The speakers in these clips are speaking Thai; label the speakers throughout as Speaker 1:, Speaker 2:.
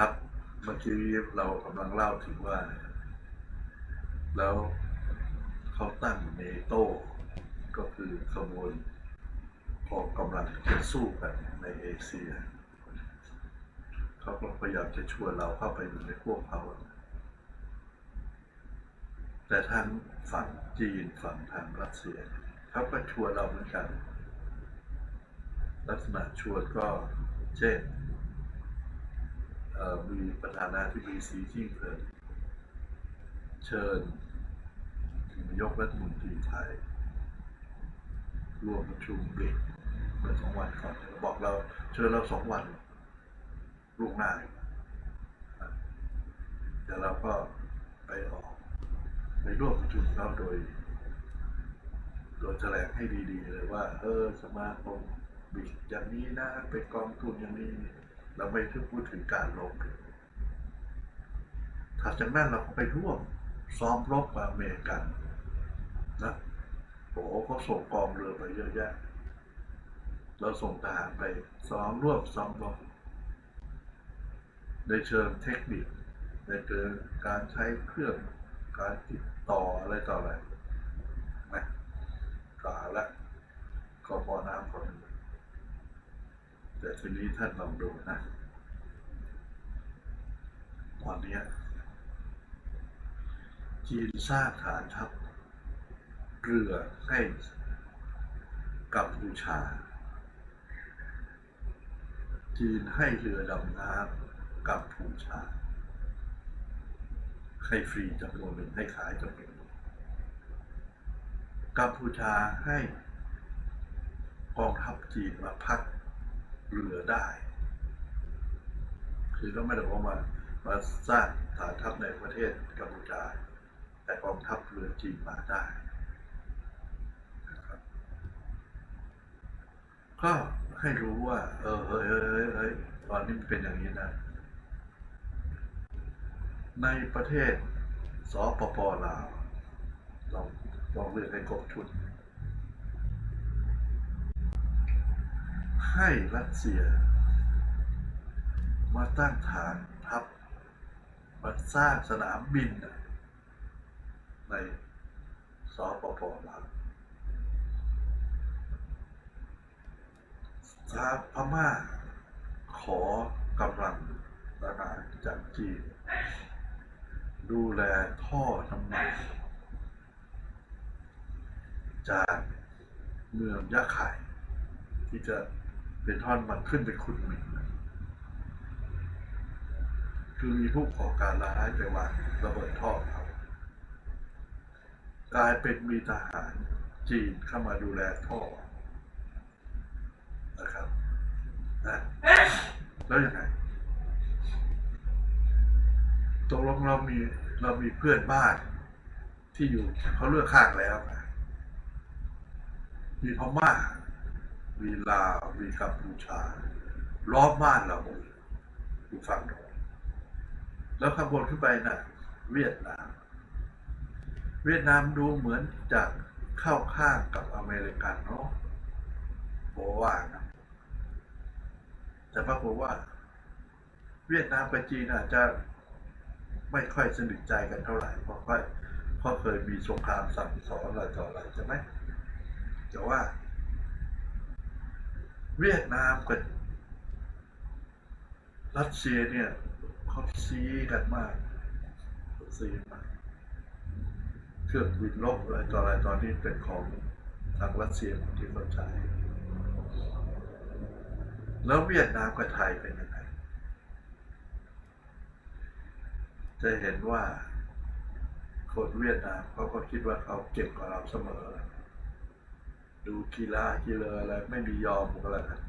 Speaker 1: ครับ เมื่อกี้เรากำลังเล่าถึงว่า แล้วเขาตั้งเนโต้ก็คือขบวนกองกำลังจะสู้กันในเอเชียเขาก็พยายามจะชวนเราเข้าไปอยู่ในพวกเขาแต่ทางฝั่งจีนฝั่งทางรัสเซียเขาก็ชวนเราเหมือนกัน ลักษณะชวนก็เช่น มีประธานาธิบดีสีจิ้งเผิงเชิญนายกรัฐมนตรีไทยร่วมประชุมบรกเมื่อสองวันก่อนบอกเราเชิญเราสองวันล่วงหน้าแต่เราก็ไปออกไปร่วมประชุมเขาโดย โดยแถลงให้ดีๆเลยว่า เออสมาคมบิดอย่างนี้นะเป็นกองทุนอย่างนี้ เราไม่ถึงพูดถึงการลงทุนถัดจากนั้นเราก็ไปร่วมซ้อมรบกับอเมริกันนะโอ้โหเขาส่งกองเรือไปเยอะแยะ เราส่งทหารไปซ้อมร่วมซ้อมรบในเชิงเทคนิค ในเชิงการใช้เครื่องการติดต่ออะไรต่ออะไรนะกล่าวแล้วก็พอน้ำพอดี แต่ทีนี้ท่านลองดูนะตอนนี้จีนสร้างฐานทัพเรือให้กัมพูชา จีนให้เรือดำน้ำกัมพูชา ให้ฟรีจำนวนหนึ่งให้ขายจำนวนหนึ่งกัมพูชาให้กองทัพจีนมาพัก เรือได้ คือก็ไม่ได้ว่ามามาสร้างฐานทัพในประเทศกัมพูชาแต่กองทัพเรือจีนมาได้นะครับก็ให้รู้ว่า เออเฮ้ยเฮ้ยเฮ้ยเฮ้ยตอนนี้มันเป็นอย่างนี้นะ ในประเทศสปปลาวลองลองเลือกให้ครบชุด ให้รัสเซีย มาตั้งฐานทัพมาสร้างสนามบินน่ะในสปปลาวสาพม่าขอกำลังทหารจากจีน ดูแลท่อน้ำมันจากเมืองยะไข่ที่จะ เป็นท่อนมันขึ้นไปขุดหมินคือมีผู้ก่อการร้ายไปวางระเบิดท่อเขากลายเป็นมีทหารจีนเข้ามาดูแลท่อนะครับนะแล้วยังไงตกลงเรามีเรามีเพื่อนบ้านที่อยู่เขาเลือกข้างแล้วมีพม่า มีลาว มีกัมพูชาล้อมบ้านเราหมดอยู่ฝั่งโน้นแล้วข้างบนขึ้นไปน่ะ เวียดนาม เวียดนามดูเหมือนจะเข้าข้างกับอเมริกันเนาะโบว่านะแต่ปรากฏว่า เวียดนามกับจีนอาจจะไม่ค่อยสนิทใจกันเท่าไหร่เพราะว่าเพราะเคยมีสงครามสั่งสอนอะไรต่ออะไรใช่ไหมแต่ว่า เวียดนามกับรัสเซียเนี่ยเขาซีกันมากซีมากเครื่องบินลบอะไรต่ออะไรตอนนี้เป็นของทางรัสเซียที่เขาใช้แล้วเวียดนามกับไทยเป็นยังไง จะเห็นว่าคนเวียดนามเขาก็คิดว่าเขาเก่งกว่าเราเสมอ ดูกีฬากีฬาอะไรไม่มียอมก็แล้วกัน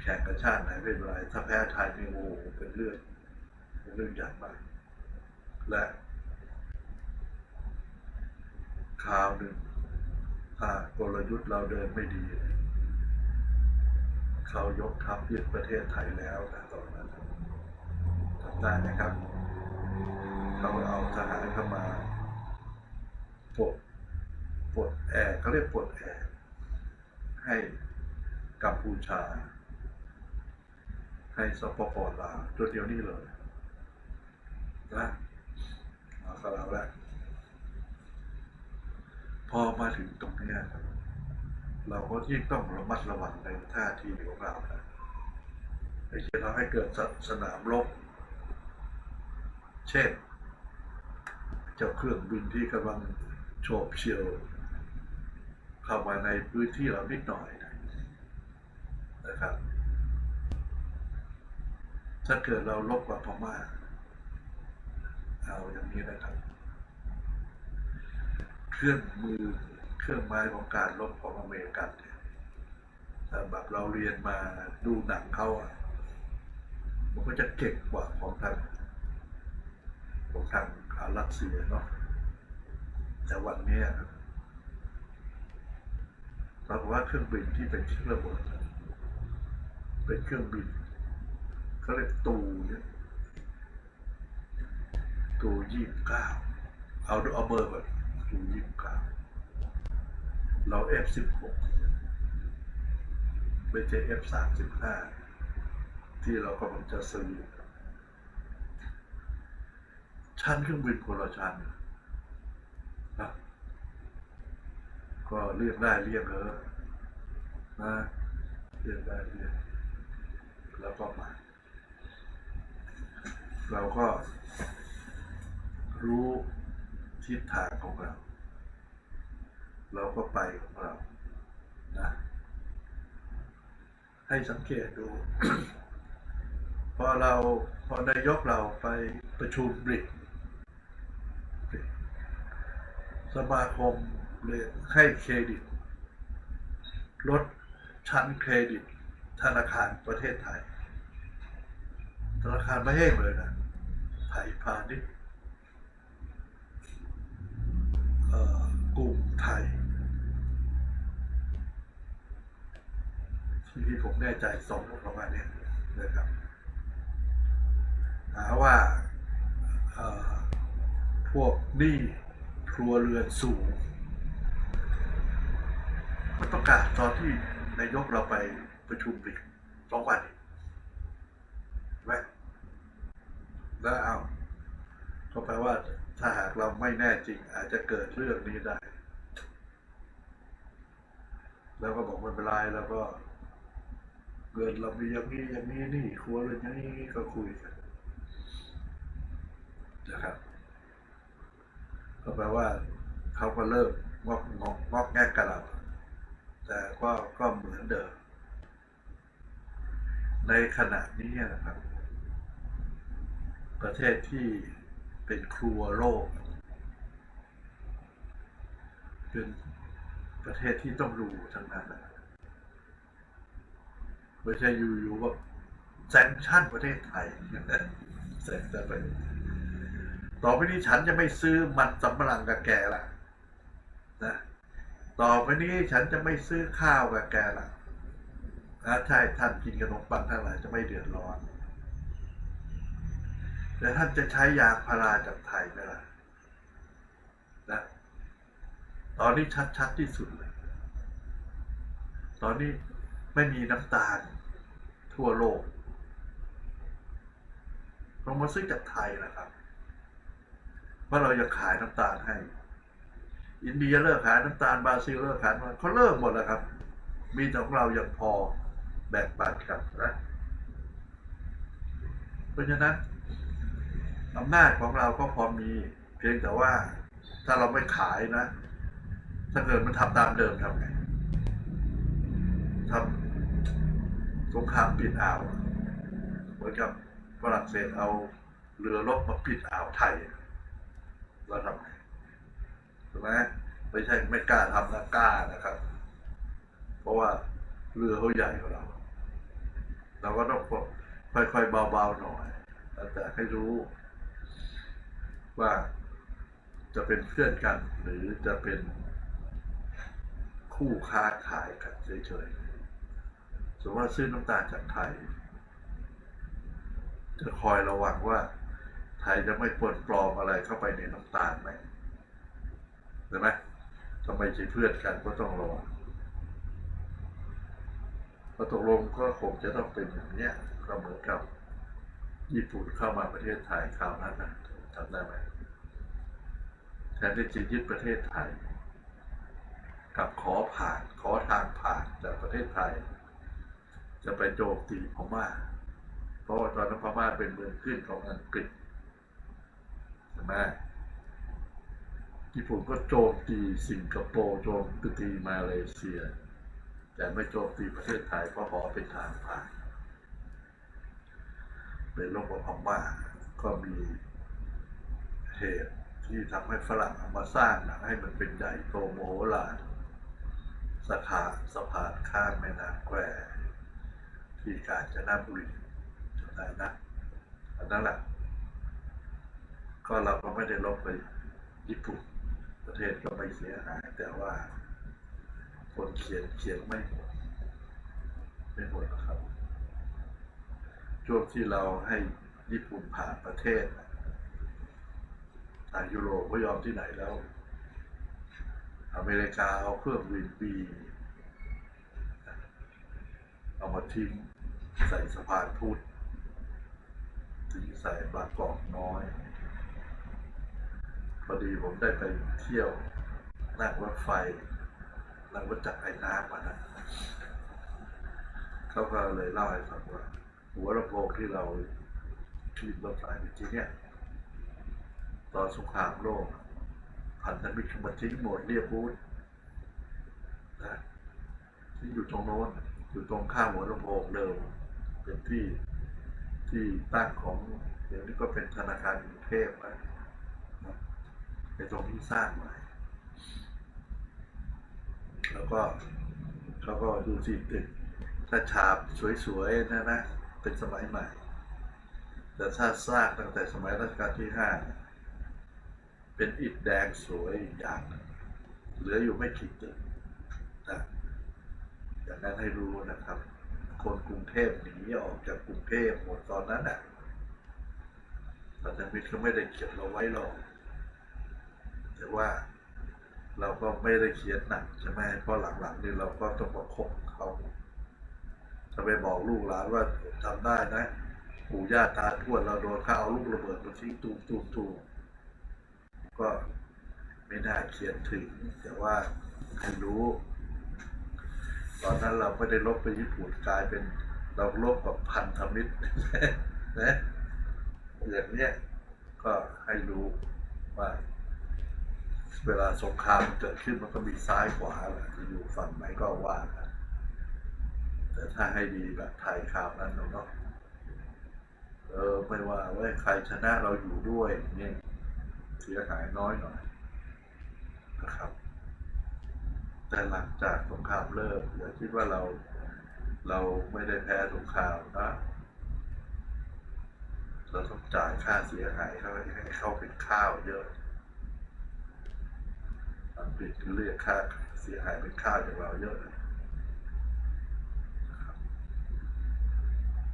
Speaker 1: แข่งกับชาติไหนเป็นไรถ้าแพ้ไทยนี่โอ้โหเป็นเรื่องเป็นเรื่องใหญ่มาก และข่าวหนึ่งถ้ากลยุทธ์เราเดินไม่ดี เขายกทัพยึดประเทศไทยแล้วนะตอนนั้นทำได้ไหมครับ เขาเอาทหารเข้ามาปลด ปลดแอกเขาเรียกปลดแอกให้กัมพูชา ให้สปปลาวจนเดียวนี้เลยนะเอากับเราแล้วพอมาถึงตรงนี้เราก็ยิ่งต้องระมัดระวังในท่าทีของเรานะไอ้ที่เราให้เกิดสสนามรบ เช่น เจ้าเครื่องบินที่กำลังโฉบเฉี่ยว เข้ามาในพื้นที่เรานิดหน่อยนะนะครับ ถ้าเกิดเราลบกับพม่าเอาอย่างนี้นะครับ เครื่องมือเครื่องไม้ของการลบของอเมริกันเนี่ยแต่แบบเราเรียนมาดูหนังเขาอะมันก็จะเก่งกว่าของทางของทางรัสเซียเนาะแต่วันนี้ ปรากฏว่าเครื่องบินที่เป็นเครื่องระเบิดเป็นเครื่องบินเขาเรียกตูเนี่ยตูยี่สิบเก้าเอาเอาเบอร์ก่อนตูยี่สิบเก้าเราเอฟสิบหกไม่ใช่เอฟสามสิบห้าที่เรากำลังจะซื้อชั้นเครื่องบินคนละชั้นนะ ก็เรียกได้เรียกเออนะเรียกได้เรียกแล้วก็มา เราก็รู้ทิศทางของเรา เราก็ไปของเรานะให้สังเกตดู พอเราพอนายกเราไปประชุมบริกสมาคม เลยให้เครดิตลดชั้นเครดิต ธนาคารประเทศไทย ธนาคารไม่ให้เลยนะไทยพาณิชย์กรุงไทยที่ผมแน่ใจสองประมาณนี้นะครับหาว่าพวกหนี้ครัวเรือนสูง กาศตอนที่นายกเราไปประชุมอีกสองวันเองแม่แล้วเอาก็แปลว่าถ้าหากเราไม่แน่จริง อาจจะเกิดเรื่องนี้ได้ แล้วก็บอกไม่เป็นไรแล้วก็เกิดเรามีอย่างนี้อย่างนี้นี่ครัวเรือนอย่างนี้ก็คุยกันนะครับ ก็แปลว่าเขาก็เริ่มงอกงอกงอกแงกกับเรา แต่ก็ก็เหมือนเดิม ในขณะนี้นะครับ ประเทศที่เป็นครัวโลก เป็นประเทศที่ต้องรู้ทั้งนั้นนะไม่ใช่อยู่ๆว่าแซงชั่นประเทศไทยแซงชั่นไปต่อไปนี้ฉันจะไม่ซื้อมันสำปะหลังกับแกละนะ ต่อไปนี้ฉันจะไม่ซื้อข้าวกับแกละนะใช่ท่านกินขนมปังทั้งหลายจะไม่เดือดร้อน แต่ท่านจะใช้ยางพาราจากไทยไหมล่ะนะตอนนี้ชัดๆที่สุดเลย ตอนนี้ไม่มีน้ำตาลทั่วโลกเรามาซื้อจากไทยนะครับ ว่าเราจะขายน้ำตาลให้ อินเดียเลิกขายน้ำตาลบราซิลเลิกขายน้ำตาเขาเลิกหมดแล้วครับ มีแต่ของเรายังพอแบ่งปันกันนะเพราะฉะนั้นอำนาจของเราก็พอมีเพียงแต่ว่า ถ้าเราไม่ขายนะ ถ้าเกิดมันทำตามเดิมทำไงทำสงครามปิดอ่าวเหมือนกับฝรั่งเศสเอาเรือรบมาปิดอ่าวไทยเราทำไง ถูกไหมไม่ใช่ไม่กล้าทำนะกล้านะครับ เพราะว่าเรือเขาใหญ่กว่าเรา เราก็ต้องค่อยๆเบาๆหน่อยแต่ให้รู้ว่าจะเป็นเพื่อนกัน หรือจะเป็นคู่ค้าขายกันเฉยๆสมมติว่าซื้อน้ำตาลจากไทย จะคอยระวังว่าไทยจะไม่ปนปลอมอะไรเข้าไปในน้ำตาลไหม เห็นไหมทำไมใช่เพื่อนกันก็ต้องระวังพอตกลงก็คงจะต้องเป็นอย่างเนี้ยก็เหมือนกับญี่ปุ่นเข้ามาประเทศไทยคราวนั้นนะจำได้ไหมแทนที่จะยึดประเทศไทยกับขอผ่านขอทางผ่านจากประเทศไทย จะไปโจมตีพม่าเพราะว่าตอนนั้นพม่าเป็นเมืองขึ้นของอังกฤษใช่ไหม ญี่ปุ่นก็โจมตีสิงคโปร์โจมตีมาเลเซีย แต่ไม่โจมตีประเทศไทยเพราะขอเป็นทางผ่านเป็นโลกของพม่าก็มีเหตุที่ทำให้ฝรั่งมาสร้างหนังให้มันเป็นใหญ่โตโมโหลานสะพานสะพานข้ามแม่น้ำแควที่กาญจนบุรีจำได้นะอันนั้นแหละก็เราก็ไม่ได้ลบไปญี่ปุ่น ประเทศก็ไม่เสียหาย แต่ว่า คนเขียนเขียนไม่หมดไม่หมดครับช่วงที่เราให้ญี่ปุ่นผ่านประเทศน่ะทางยุโรปก็ยอมที่ไหนแล้ว อเมริกาเอาเครื่องบินปีเอามาทิ้งใส่สะพานพุทธทิ้งใส่บางกอกน้อย พอดีผมได้ไปเที่ยวนั่งรถไฟนั่งรถจักรไอ้น้ำมานะเขาก็เลยเล่าให้ฟังว่า หัวลำโพงที่เราขี่รถไฟเมื่อกี้เนี่ยตอนสงครามโลกพันธมิตรเข้ามาทิ้งหมดเรียบร้อยนะที่อยู่ตรงโน้นอยู่ตรงข้ามหัวลำโพงเดิมเป็นที่ที่ตั้งของเดี๋ยวนี้ก็เป็นธนาคารกรุงเทพนะ ในตรงที่สร้างใหม่แล้วก็เขาก็ดูสิตึกถ้าฉาบสวยๆนะนะเป็นสมัยใหม่ แต่ถ้าสร้างตั้งแต่สมัยรัชกาลที่ห้าเป็นอิฐแดงสวยอย่างเหลืออยู่ไม่กี่ตึกนะอย่างนั้นให้รู้นะครับ คนกรุงเทพหนีออกจากกรุงเทพหมดตอนนั้นน่ะพันธมิตรก็ไม่ได้เขียนเราไว้หรอก แต่ว่าเราก็ไม่ได้เขียนหนักใช่ไหมเพราะหลังๆนี่เราก็ต้องประคบเขาจะไปบอกลูกหลานว่าทำได้นะปู่ย่าตาทวดเราโดนเขาเอาลูกระเบิดมาทิ้งตูมตูมตูมก็ไม่น่าเขียนถึง แต่ว่าให้รู้ ตอนนั้นเราไม่ได้ลบไปญี่ปุ่นกลายเป็น เราลบกับพันธมิตรนะอย่างเนี้ยก็ให้รู้ว่า เวลาสงครามเกิดขึ้นมันก็มีซ้ายขวาแหละจะอยู่ฝั่งไหนก็ว่ากันแต่ถ้าให้ดีแบบไทยคราวนั้นเนาะเออไม่ว่าเว่าใครชนะเราอยู่ด้วยเนี่ยเสียหายน้อยหน่อยนะครับ แต่หลังจากสงครามเริ่มอย่าคิดว่าเราเราไม่ได้แพ้สงครามนะเราต้องจ่ายค่าเสียหายเขาให้เขาเป็นข้าวเยอะ อังกฤษเรียกค่าเสียหายเป็นค่าจากเราเยอะเลย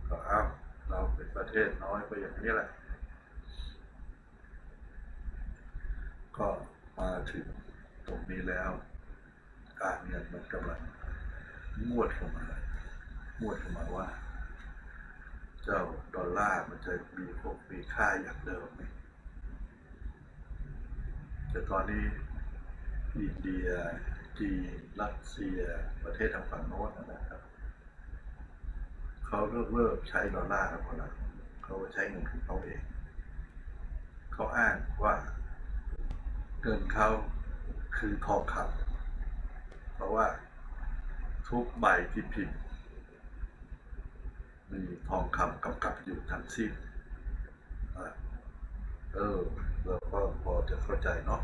Speaker 1: ก็เอาเราเป็นประเทศน้อยก็อย่างนี้แหละ ก็มาถึงตรงนี้แล้ว การเงินมันกำลังงวดเข้ามางวดเข้ามาว่า เจ้าดอลลาร์มันจะมีคงมีค่าอย่างเดิมไหมแต่ตอนนี้ อินเดีย จีน รัสเซีย ประเทศทางฝั่งโน้นนะครับ เขาเลิกเลิกใช้ดอลลาร์กันหมดแล้วเขาใช้เงินของเขาเอง เขาอ้างว่าเงินเขาคือทองคำเพราะว่าทุกใบที่พิมพ์มีทองคำกำกับอยู่ทั้งสิ้นอะเออเราก็พอจะเข้าใจเนาะ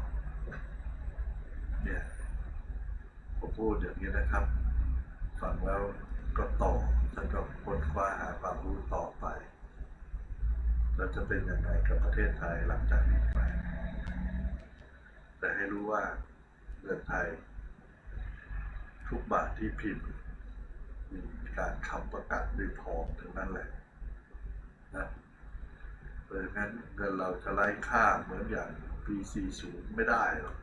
Speaker 1: เนี่ยผมพูดอย่างนี้นะครับฟังแล้วก็ต่อท่านก็ค้นคว้าหาความรู้ต่อไปเราจะเป็นยังไงกับประเทศไทยหลังจากนี้ไป แต่ให้รู้ว่าเงินไทย ทุกบาทที่พิมพ์ มีการคำประกาศด้วยทองทั้งนั้นแหละนะเพราะฉะนั้นเงินเราจะไร้ค่าเหมือนอย่างปี40ไม่ได้หรอก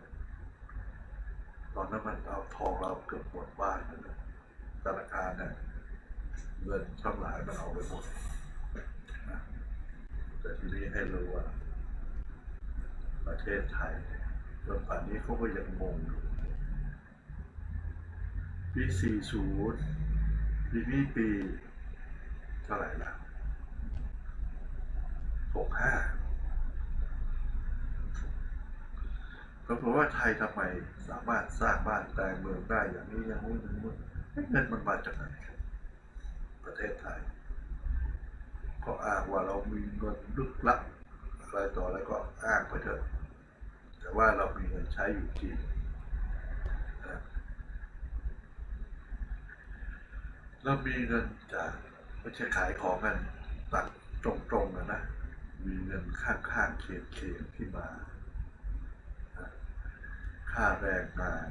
Speaker 1: ตอนนั้นมันเอาทองเราเกือบหมดบ้านนะธนาคารเนี่ยเงินทั้งหลายมันเอาไปหมดแต่ทีนี้ให้รู้ว่า ประเทศไทยเมื่อป่านนี้เขาก็ยังงงอยู่ปี40ปีนี้ปีเท่าไหร่ละ65 ก็เพราะว่าไทยทำไมสามารถสร้างบ้านแปลงเมืองได้อย่างนี้อย่างนู้นอย่างนู้นเงินมันมาจากไหนประเทศไทย ก็อ้างว่าเรามีเงินลึกลับอะไรต่ออะไรก็อ้างไปเถอะแต่ว่าเรามีเงินใช้อยู่จริงนะเรามีเงินจากไม่ใช่ขายของกันตัดตรงๆนะนะมีเงินข้างๆเคียงๆที่มา ค่าแรงงาน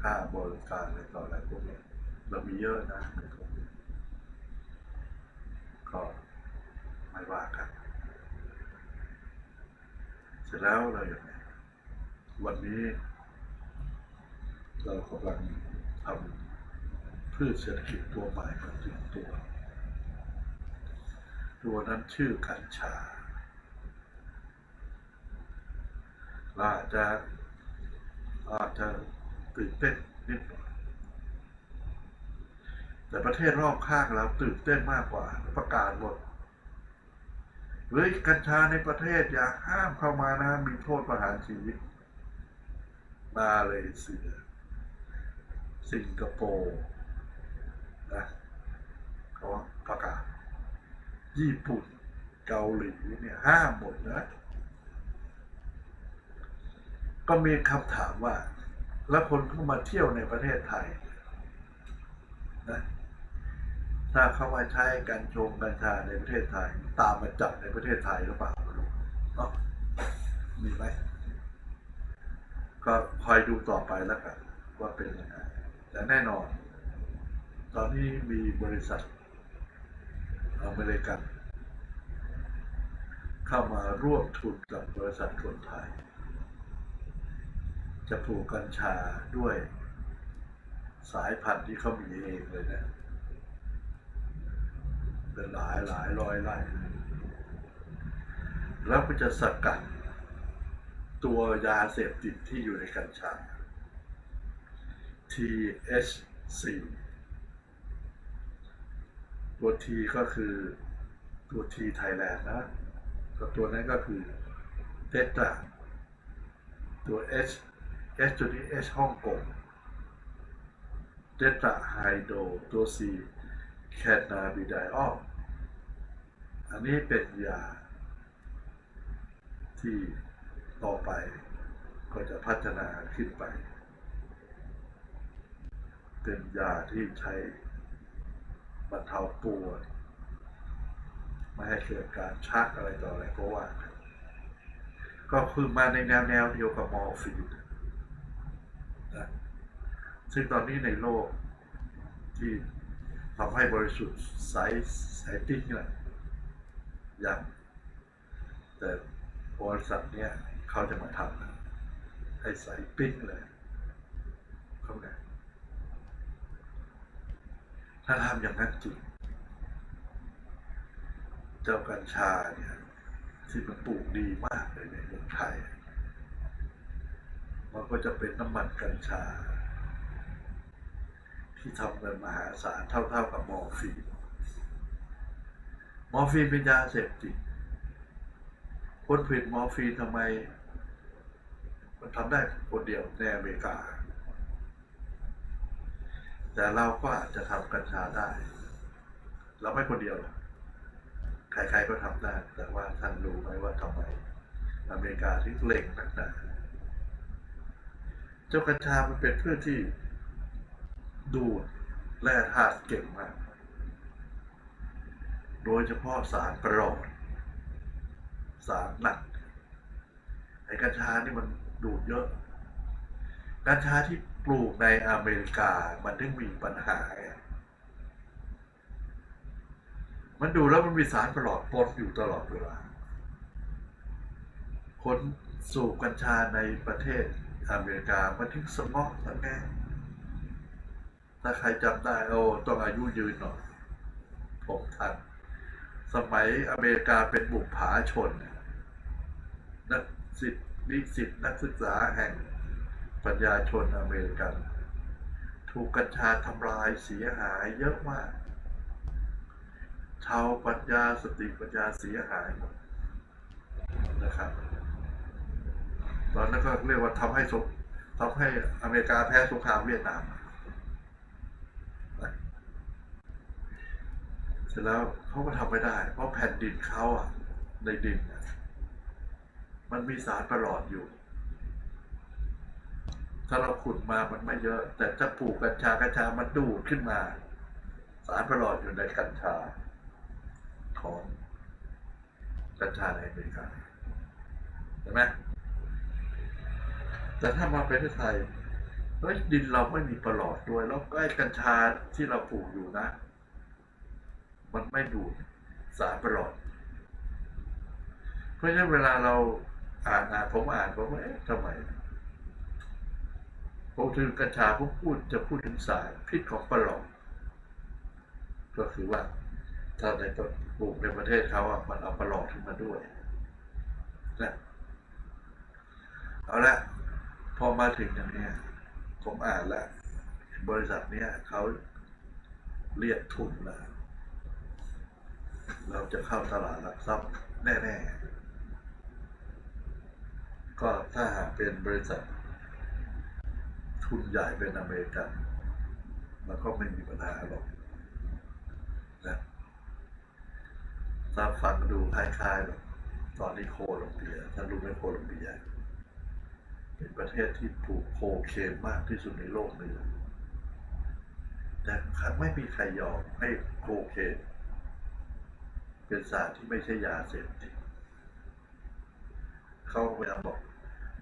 Speaker 1: ค่าบริการอะไรต่ออะไรพวกนี้เรามีเยอะนะก็ไม่ว่ากันเสร็จแล้วเราอย่างไรวันนี้ เรากำลังทำพืชเศรษฐกิจตัวใหม่มาถึงตัว ตัวนั้นชื่อกัญชาเราอาจจะ อาจจะตื่นเต้นนิดหน่อยแต่ประเทศรอบข้างเราตื่นเต้นมากกว่าประกาศหมดเฮ้ยกัญชาในประเทศอย่าห้ามเข้ามานะ มีโทษประหารชีวิต มาเลเซียสิงคโปร์นะเขาประกาศ ญี่ปุ่นเกาหลีเนี่ยห้ามหมดนะ ก็มีคำถามว่า แล้วคนเข้ามาเที่ยวในประเทศไทยนะถ้าเข้ามาใช้กัญชงกัญชาในประเทศไทย ตามมาจับในประเทศไทยหรือเปล่าไม่รู้เนาะมีไหมก็คอยดูต่อไปแล้วกันว่าเป็นยังไงแต่แน่นอน ตอนนี้มีบริษัทอเมริกัน เข้ามาร่วมทุนกับบริษัทคนไทย จะปลูกกัญชาด้วย สายพันธุ์ที่เขามีเองเลยนะ เป็นหลายหลายร้อยไร่แล้วก็จะสกัด ตัวยาเสพติดที่อยู่ในกัญชา THC ตัว T ก็คือตัว T Thailand นะตัวนั้นก็คือเทตราตัว H H ตัวนี้ H ฮ่องกงเทตาไฮโดรตัว C แคนาบิไดออลอันนี้เป็นยา ที่ต่อไปก็จะพัฒนาขึ้นไป เป็นยาที่ใช้บรรเทาปวดไม่ให้เกิดการชักอะไรต่ออะไรก็ว่า ก็คือมาในแนวแนวเดียวกับมอร์ฟีน ซึ่งตอนนี้ในโลกที่ทำให้บริสุทธิ์ไซส์ไซติ้งเนี่ยยังแต่บริษัทเนี่ยเขาจะมาทำให้ใสปิ้งเลยเขาไงถ้าทำอย่างนั้นจริงเจ้ากัญชาเนี่ยที่มันปลูกดีมากเลยในเมืองไทย มันก็จะเป็นน้ำมันกัญชา ที่ทำเงินมหาศาลเท่าๆกับมอร์ฟีนมอร์ฟีนเป็นยาเสพติดคนผลิตมอร์ฟีนทำไม มันทำได้คนเดียวในอเมริกา แต่เราก็อาจจะทำกัญชาได้ เราไม่คนเดียวหรอกใครๆก็ทำได้ แต่ว่าท่านรู้ไหมว่าทำไม อเมริกาถึงเล็งนักหนาเจ้ากัญชามันเป็นพืชที่ ดูดแร่ธาตุเก่งมาก โดยเฉพาะสารประหลอด สารหนัก ไอ้กัญชานี่มันดูดเยอะ กัญชาที่ปลูกในอเมริกามันถึงมีปัญหา มันดูแล้วมันมีสารประหลอดปนอยู่ตลอดเวลา คนสูบกัญชาในประเทศอเมริกามันถึงสมองสังแง ถ้าใครจำได้โอ้ต้องอายุยืนหน่อยผมทัน สมัยอเมริกาเป็นบุกผาชน นักสิทธินิสิตนักศึกษาแห่งปัญญาชนอเมริกัน ถูกกัญชาทำลายเสียหายเยอะมาก ชาวปัญญาสติปัญญาเสียหายหมดนะครับ ตอนนั้นก็เรียกว่าทำให้สงทำให้อเมริกาแพ้สงครามเวียดนามนะเสร็จแล้วเขาก็ทำไม่ได้ เพราะแผ่นดินเขาอะในดินมันมีสารประหลอดอยู่ ถ้าเราขุดมามันไม่เยอะ แต่ถ้าปลูกกัญชากัญชามันดูดขึ้นมา สารประหลอดอยู่ในกัญชา ของกัญชาในอเมริกาเห็นไหมแต่ถ้ามาประเทศไทยเฮ้ยดินเราไม่มีประหลอดด้วยแล้วก็ไอ้กัญชาที่เราปลูกอยู่นะ มันไม่ดูดสารประหลอด เพราะฉะนั้นเวลาเราอ่านอ่านผมอ่านผมว่าเอ๊ะทำไมผมถึงกัญชาผมพูดจะพูดถึงสารพิษของประหลอดก็คือว่าถ้าในปลูกในประเทศเขาอะมันเอาประหลอดขึ้นมาด้วยนะเอาละพอมาถึงอย่างนี้ผมอ่านแล้วบริษัทเนี้ยเขาเรียกทุนแล้ว เราจะเข้าตลาดหลักทรัพย์แน่ๆ ก็ถ้าหากเป็นบริษัท ทุนใหญ่เป็นอเมริกัน มันก็ไม่มีปัญหาหรอกนะถ้าฟังดูคล้ายๆแบบตอนนี้โคลัมเบียถ้ารู้ไหมโคลัมเบีย เป็นประเทศที่ปลูกโคเคนมากที่สุดในโลกเลยแต่ไม่มีใครยอมให้โคเคน เป็นสารที่ไม่ใช่ยาเสพติดเขาพยายามบอก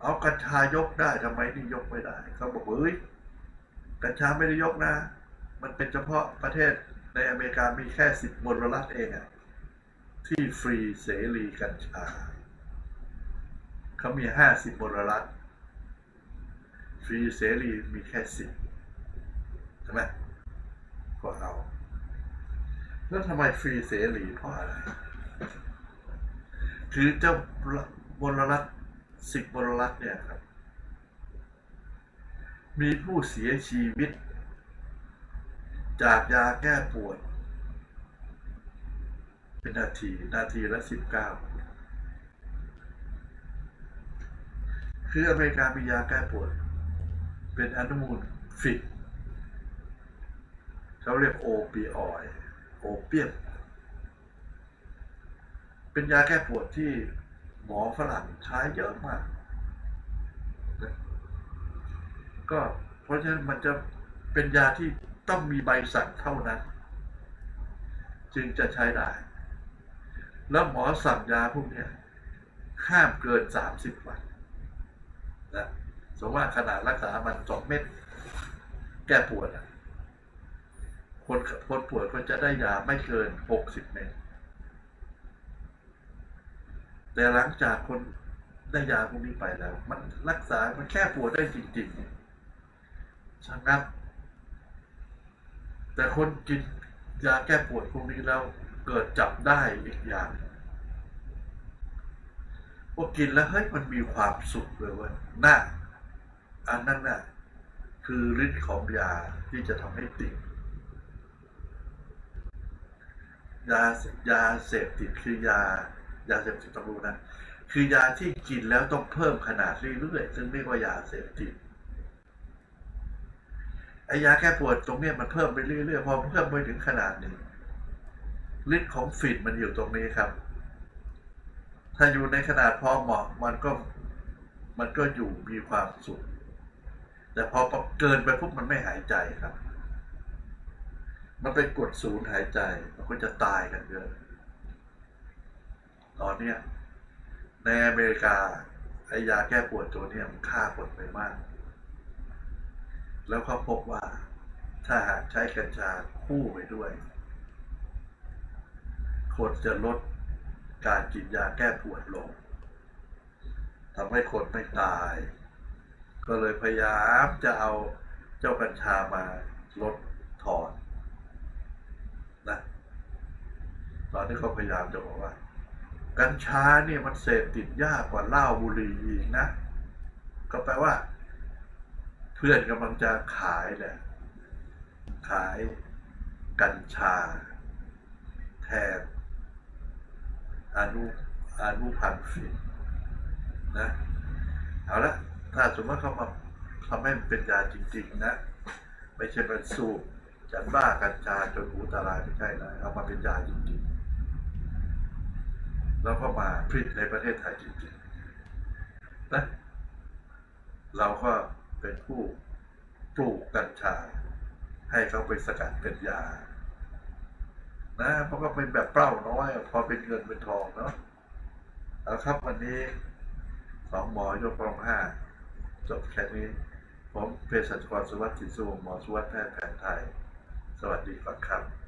Speaker 1: เอากัญชายกได้ทำไมนี่ยกไม่ได้เขาบอกเฮ้ยกัญชาไม่ได้ยกนะ มันเป็นเฉพาะประเทศในอเมริกามีแค่สิบมลรัฐเองอะที่ฟรีเสรีกัญชาเขามีห้าสิบมลรัฐฟรีเสรีมีแค่สิบใช่ไหมก็เอา แล้วทำไมฟรีเสรีเพราะอะไรคือเจ้ามลรัฐสิบมลรัฐเนี่ยครับ มีผู้เสียชีวิต จากยาแก้ปวด เป็นนาที นาทีละสิบเก้าคืออเมริกามียาแก้ปวด เป็นอนุมูลฟิกเขาเรียกโอปีออยด์ โอเปียม เป็นยาแก้ปวดที่หมอฝรั่งใช้เยอะมาก ก็เพราะฉะนั้นมันจะเป็นยาที่ต้องมีใบสั่งเท่านั้น จึงจะใช้ได้ แล้วหมอสั่งยาพวกนี้ห้ามเกิน30วันนะสมมติว่าขนาดรักษามันสองเม็ดแก้ปวดอะ คนคนป่วยก็จะได้ยาไม่เกิน60เม็ดแต่หลังจากคนได้ยาพวกนี้ไปแล้ว มันรักษา มันแค่ปวดได้จริงๆชะงักแต่คนกินยาแก้ปวดพวกนี้แล้วเกิดจับได้อีกอย่างพอกินแล้วเฮ้ยมันมีความสุขเลยเว่าน่าอันนั้นน่ะ คือฤทธิ์ของยาที่จะทำให้ติด ยายาเสพติดคือยายาเสพติดต้องรู้นะคือยาที่กินแล้วต้องเพิ่มขนาดเรื่อยๆซึ่งเรียกว่ายาเสพติดไอยาแก้ปวดตรงเนี้ยมันเพิ่มไปเรื่อยๆพอเพิ่มไปถึงขนาดหนึ่งฤทธิ์ของฟินมันอยู่ตรงนี้ครับ ถ้าอยู่ในขนาดพอเหมาะมันก็มันก็อยู่มีความสุขแต่พอเกินไปปุ๊บมันไม่หายใจครับ มันไปกดศูนย์หายใจ มันก็จะตายกันเยอะ ตอนเนี้ยในอเมริกาไอยาแก้ปวดตัวเนี้ยมันฆ่าคนไปมาก แล้วเขาพบว่าถ้าหากใช้กัญชาคู่ไปด้วย คนจะลดการกินยาแก้ปวดลงทำให้คนไม่ตาย ก็เลยพยายามจะเอาเจ้ากัญชามาลดถอนนะ ตอนนี้เขาพยายามจะบอกว่า กัญชาเนี่ยมันเสพติดยากกว่าเหล้าบุหรี่อีกนะ ก็แปลว่า เพื่อนกำลังจะขายแหละขายกัญชา แทนอนุอนุพันธ์ฟินนะเอาละถ้าสมมติเขามาทำให้มันเป็นยาจริงๆนะ ไม่ใช่เป็นสูบจันบ้ากัญชาจนหูตาลายไม่ใช่นะเอามาเป็นยาจริงๆ แล้วก็มาผลิตในประเทศไทยจริงๆนะเราก็เป็นผู้ปลูกกัญชา ให้เขาไปสกัดเป็นยา นะเพราะก็เป็นแบบเปล้าน้อยพอเป็นเงินเป็นทองเนาะเอาครับวันนี้สองหมอยกกองห้าจบแค่นี้ ผมเภสัชกรสุวัสดิ์สินสุวงหมอสุวัสดิ์แพทย์แผนไทย สวัสดีครับ